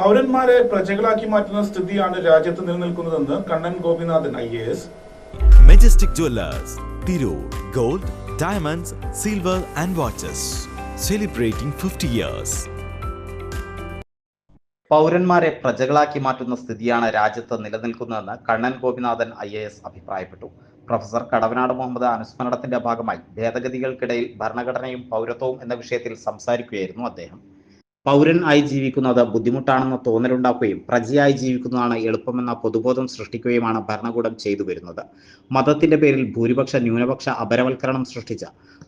പൗരന്മാരെ പ്രജകളാക്കി മാറ്റുന്ന സ്ഥിതിയാണ് രാജ്യത്ത് നിലനിൽക്കുന്നതെന്ന് Kannan Gopinathan I A S. Majestic Jewellers Tirur gold diamonds silver and watches celebrating fifty years പൗരന്മാരെ പ്രജകളാക്കി മാറ്റുന്ന സ്ഥിതിയാണ് രാജ്യത്ത് നിലനിൽക്കുന്നതെന്ന് Kannan Gopinathan I A S അഭിപ്രായപ്പെട്ടു. പ്രൊഫസർ കടവനാട് മുഹമ്മദ് അനുസ്മരണത്തിന്റെ ഭാഗമായി ഭേദഗതികൾക്കിടയിൽ ഭരണഘടനയും പൗരത്വവും എന്ന വിഷയത്തിൽ സംസാരിക്കുകയായിരുന്നു അദ്ദേഹം. പൗരൻ ആയി ജീവിക്കുന്നത് ബുദ്ധിമുട്ടാണെന്ന തോന്നലുണ്ടാക്കുകയും പ്രജയായി ജീവിക്കുന്നതാണ് എളുപ്പമെന്ന പൊതുബോധം സൃഷ്ടിക്കുകയുമാണ് ഭരണകൂടം ചെയ്തു വരുന്നത്. മതത്തിന്റെ പേരിൽ ഭൂരിപക്ഷ ന്യൂനപക്ഷ അപരവൽക്കരണം സൃഷ്ടിച്ച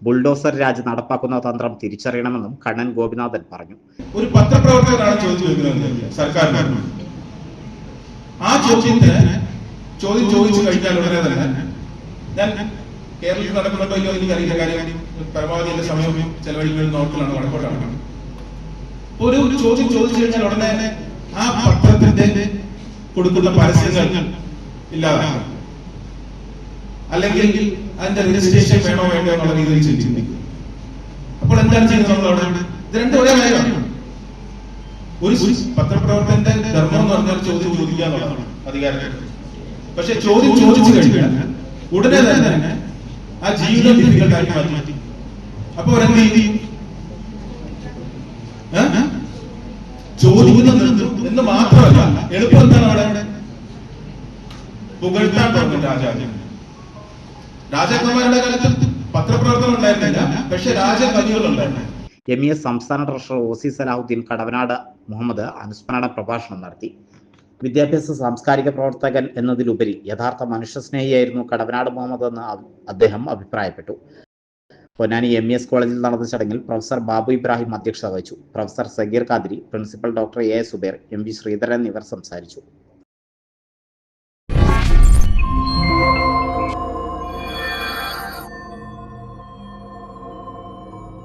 ബുൾഡോസർ രാജ് നടപ്പാക്കുന്ന തന്ത്രം തിരിച്ചറിയണമെന്നും കണ്ണൻ ഗോപിനാഥൻ പറഞ്ഞു. ഒരു പത്രപ്രവർത്തകരാണ് ചോദിക്കുന്നത്. സർക്കാരിനോട്. ആ ചോദ്യത്തിന് ചോദ്യം ചോദിച്ചു കഴിഞ്ഞാൽ ഉടനെ തന്നെ ഞാൻ കേരളത്തിൽ നടക്കുന്നുണ്ടോ ഇല്ലയോ എനിക്കറിയില്ല. കാര്യം പരമാവധി എന്റെ സമയം ചെലവഴിക്കുന്ന വടക്കോട്ടാണ്. ഒരു ചോദ്യം ചോദിച്ചു കഴിഞ്ഞാൽ ഉടനെ ആ പത്രത്തിന്റെ കൊടുക്കുന്ന പരസ്യങ്ങൾ ഇല്ലാതാക്കാം അല്ലെങ്കിൽ അതിന്റെ രജിസ്ട്രേഷൻ വേണോ വേണ്ടോ എന്നുള്ള രീതിയിൽ ചിന്തിക്കും. അപ്പോൾ എന്താണ് ചെയ്യുന്നത് അവിടെ? ഇത് രണ്ടും ഒരേ കാര്യമാണ്. ഒരു പത്രപ്രവർത്തകന്റെ ധർമ്മം എന്ന് പറഞ്ഞാൽ ചോദ്യം ചോദിക്കുക എന്നുള്ളതാണ് അധികാരത്തിൽ പക്ഷെ ചോദ്യം ചോദിച്ചു കഴിഞ്ഞാൽ ഉടനെ തന്നെ ആ ജീവിതം മാറ്റി മാറ്റി. അപ്പൊ അവരെന്ത് ചോദിക്കുന്നത് എന്ന് മാത്രമല്ല എളുപ്പം എന്താണ് അവിടെ? പുകഴ്ത്താൻ തുടങ്ങും രാജാവ് രാജാക്കന്മാരുടെ കാലത്ത് പത്രപ്രവർത്തനം ഉണ്ടായിരുന്നില്ല പക്ഷെ രാജകവികൾ ഉണ്ടായിരുന്നു. എം ഇ എസ് സംസ്ഥാന treasurer O C Salahuddin Kadavanad Muhammad അനുസ്മരണ പ്രഭാഷണം നടത്തി. വിദ്യാഭ്യാസ സാംസ്കാരിക പ്രവർത്തകൻ എന്നതിലുപരി യഥാർത്ഥ മനുഷ്യസ്നേഹിയായിരുന്നു കടവനാട് മുഹമ്മദ് എന്ന് അദ്ദേഹം അഭിപ്രായപ്പെട്ടു. പൊന്നാനി എം എസ് കോളേജിൽ നടന്ന ചടങ്ങിൽ പ്രൊഫസർ ബാബു ഇബ്രാഹിം അധ്യക്ഷത വഹിച്ചു. Professor Sageer Khadiri principal doctor A Zubair M V Sreedharan എന്നിവർ സംസാരിച്ചു.